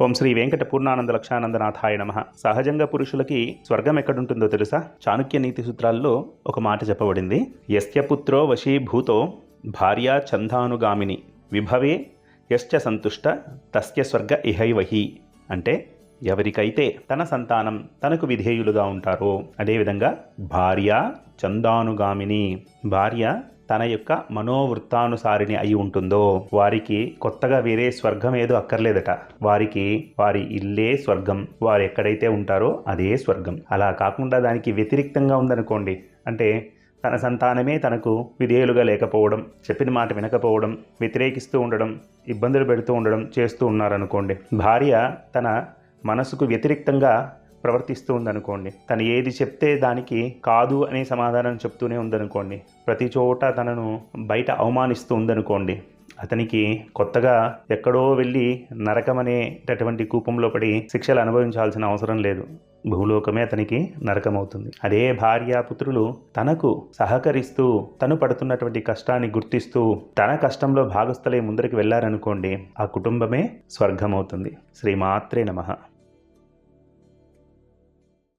ఓం శ్రీ వెంకట పూర్ణానంద లక్షానందనాథాయ నమ. సహజంగా పురుషులకి స్వర్గం ఎక్కడుంటుందో తెలుసా? చాణక్య నీతి సూత్రాల్లో ఒక మాట చెప్పబడింది. యస్య పుత్రో వశీభూతో భార్య చందానుగామిని విభవే యశ్చ సంతుష్ట తస్య స్వర్గ ఇహైవహి. అంటే ఎవరికైతే తన సంతానం తనకు విధేయులుగా ఉంటారో అదేవిధంగా భార్య చందానుగామిని భార్య తన యొక్క మనోవృత్తానుసారిని అయి ఉంటుందో వారికి కొత్తగా వేరే స్వర్గం ఏదో అక్కర్లేదట. వారికి వారి ఇల్లే స్వర్గం. వారు ఎక్కడైతే ఉంటారో అదే స్వర్గం. అలా కాకుండా దానికి వ్యతిరిక్తంగా ఉందనుకోండి అంటే తన సంతానమే తనకు విధేయులుగా లేకపోవడం చెప్పిన మాట వినకపోవడం వ్యతిరేకిస్తూ ఉండడం ఇబ్బందులు పెడుతూ ఉండడం చేస్తూ ఉన్నారనుకోండి భార్య తన మనసుకు వ్యతిరిక్తంగా ప్రవర్తిస్తూ ఉందనుకోండి. తను ఏది చెప్తే దానికి కాదు అనే సమాధానం చెప్తూనే ఉందనుకోండి. ప్రతి చోట తనను బయట అవమానిస్తూ ఉందనుకోండి. అతనికి కొత్తగా ఎక్కడో వెళ్ళి నరకమనేటటువంటి కూపంలో పడి శిక్షలు అనుభవించాల్సిన అవసరం లేదు. భూలోకమే అతనికి నరకమవుతుంది. అదే భార్యాపుత్రులు తనకు సహకరిస్తూ తను పడుతున్నటువంటి కష్టాన్ని గుర్తిస్తూ తన కష్టంలో భాగస్థలే ముందరికి వెళ్ళారనుకోండి ఆ కుటుంబమే స్వర్గమవుతుంది. శ్రీమాత్రే నమః.